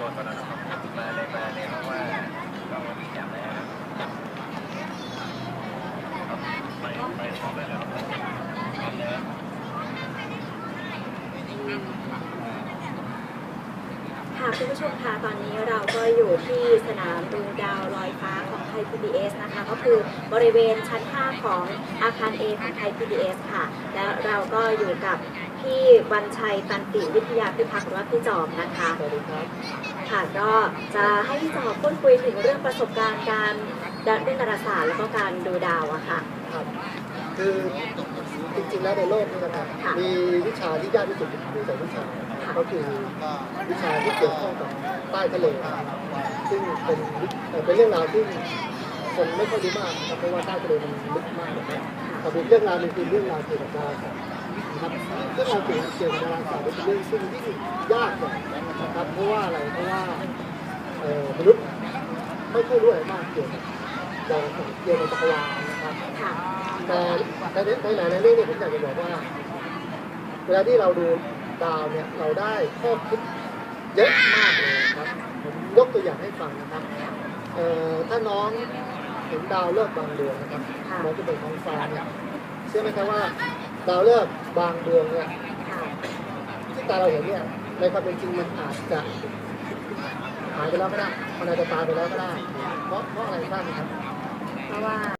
จนตอนนั้นครับมาเลยมาเลยเพราะว่าเราอยากได้ครับไปไปได้แล้วครับแล้วค่ะคุณผู้ชมคะตอนนี้เราก็อยู่ที่สนามดูดาวลอยฟ้าของไทย PBS นะคะ ก็คือบริเวณชั้น 5 ของอาคาร A ของไทย PBS ค่ะ แล้วเราก็อยู่กับ พี่วันชัยตันติวิทยาพิทักษ์หรือว่าพี่จอมนะคะสวัสดีครับค่ะก็จะให้พี่จอมพูดคุยถึงเรื่องประสบการณ์การเล่นดาราศาสตร์แล้วก็การดูดาวอะค่ะครับคือจริงๆแล้วในโลกนี้นะครับค่ะมีวิชาที่ยากที่สุดมีสองวิชาก็คือวิชาที่เกี่ยวข้องกับใต้ทะเลซึ่งเป็นวิเอ่อเป็นเรื่องราวที่คนไม่ค่อยรู้มากนะครับเพราะว่าใต้ทะเลมันลึกมากนะครับแต่เป็นเรื่องราวหนึงคือเรื่องราวเกี่ยวกับดาราศาสตร์ นะครับเรื่องราวเกี่ยวกับเกี่ยวกับดาราศาสตร์เป็นเรื่องซึ่งยิ่งยากกว่านะครับเพราะว่าอะไรเพราะว่าเอ่อมนุษย์ไม่ค่อยรู้อะไรมากเกี่ยวกับดาราศาสตร์เกี่ยวกับจักรวาลนะครับค่ะแต่ในในหลายๆเรื่องเนี่ยผมอยากจะบอกว่าเวลาที่เราดูดาวเนี่ยเราได้ข้อคิดเยอะมากเลยครับผมยกตัวอย่างให้ฟังนะครับเอ่อถ้าน้องเห็นดาวเลิกษ์บางดวงนะครับค่ะน้องจะเป็นท้องฟ้าเนี่ยเชื่อไหมครับว่า ดาวฤกษ์บางดวงเนี่ยที่ตาเราเห็นเนี่ยในความเป็นจริงมันอาจจะหายไปแล้วก็ได้มันอาจจะตายไปแล้วก็ได้ เพราะเพราะอะไรบ้างครับ เพราะว่า